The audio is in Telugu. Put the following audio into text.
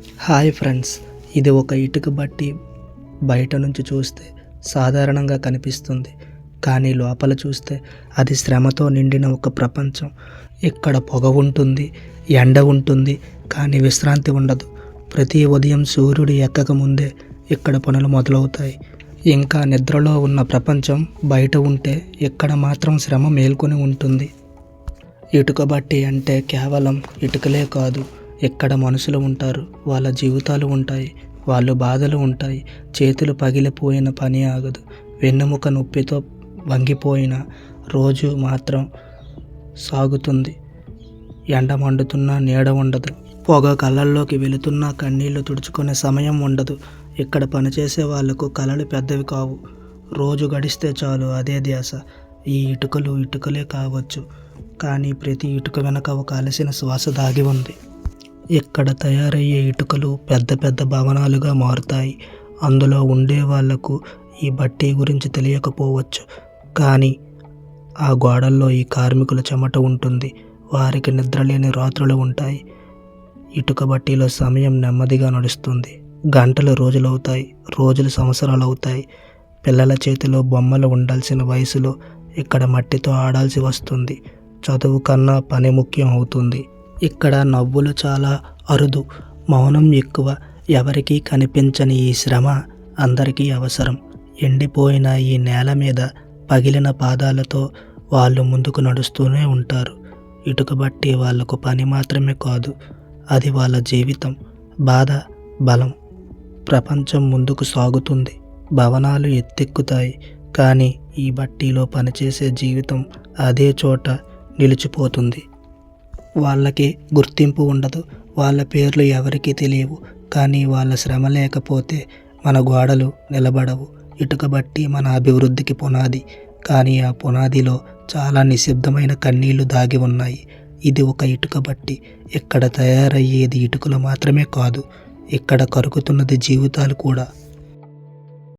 హాయ్ ఫ్రెండ్స్ ఇది ఒక ఇటుక బట్టి బయట నుంచి చూస్తే సాధారణంగా కనిపిస్తుంది. కానీ లోపల చూస్తే అది శ్రమతో నిండిన ఒక ప్రపంచం. ఇక్కడ పొగ ఉంటుంది ఎండ ఉంటుంది కానీ విశ్రాంతి ఉండదు. ప్రతి ఉదయం సూర్యుడు ఎక్కక ముందే ఇక్కడ పనులు మొదలవుతాయి. ఇంకా నిద్రలో ఉన్న ప్రపంచం బయట ఉంటే ఇక్కడ మాత్రం శ్రమ మేల్కొని ఉంటుంది. ఇటుక బట్టి అంటే కేవలం ఇటుకలే కాదు ఇక్కడ మనుషులు ఉంటారు? వాళ్ళ జీవితాలు ఉంటాయి. వాళ్ళు బాధలు ఉంటాయి. చేతులు పగిలిపోయిన పని ఆగదు. వెన్నెముక నొప్పితో వంగిపోయిన రోజు మాత్రం సాగుతుంది. ఎండ మండుతున్నా నీడ ఉండదు. పొగ కళ్ళల్లోకి వెళుతున్నా కన్నీళ్ళు తుడుచుకునే సమయం ఉండదు. ఇక్కడ పనిచేసే వాళ్ళకు కళలు పెద్దవి కావు. రోజు గడిస్తే చాలు అదే ధ్యాస. ఈ ఇటుకలు ఇటుకలే కావచ్చు. కానీ ప్రతి ఇటుక వెనక ఒక అలసిన శ్వాస దాగి ఉంది. ఇక్కడ తయారయ్యే ఇటుకలు పెద్ద పెద్ద భవనాలుగా మారుతాయి. అందులో ఉండే వాళ్ళకు ఈ బట్టి గురించి తెలియకపోవచ్చు. కానీ ఆ గోడల్లో ఈ కార్మికుల చెమట ఉంటుంది. వారికి నిద్రలేని రాత్రులు ఉంటాయి. ఇటుక బట్టీలో సమయం నెమ్మదిగా నడుస్తుంది. గంటలు రోజులవుతాయి. రోజులు సంవత్సరాలు అవుతాయి. పిల్లల చేతిలో బొమ్మలు ఉండాల్సిన వయసులో ఇక్కడ మట్టితో ఆడాల్సి వస్తుంది. చదువు కన్నా పని ముఖ్యం అవుతుంది. ఇక్కడ నవ్వులు చాలా అరుదు. మౌనం ఎక్కువ. ఎవరికీ కనిపించని ఈ శ్రమ అందరికీ అవసరం. ఎండిపోయిన ఈ నేల మీద పగిలిన పాదాలతో వాళ్ళు ముందుకు నడుస్తూనే ఉంటారు. ఇటుకబట్టి వాళ్ళకు పని మాత్రమే కాదు అది వాళ్ళ జీవితం. బాధ బలం. ప్రపంచం ముందుకు సాగుతుంది. భవనాలు ఎత్తెక్కుతాయి. కానీ ఈ బట్టీలో పనిచేసే జీవితం అదే చోట నిలిచిపోతుంది. వాళ్ళకి గుర్తింపు ఉండదు. వాళ్ళ పేర్లు ఎవరికీ తెలియవు. కానీ వాళ్ళ శ్రమ లేకపోతే మన గోడలు నిలబడవు. ఇటుక బట్టి మన అభివృద్ధికి పునాది. కానీ ఆ పునాదిలో చాలా నిశ్శబ్దమైన కన్నీళ్ళు దాగి ఉన్నాయి. ఇది ఒక ఇటుక బట్టి. ఇక్కడ తయారయ్యేది ఇటుకలు మాత్రమే కాదు. ఇక్కడ కరుకుతున్నది జీవితాలు కూడా.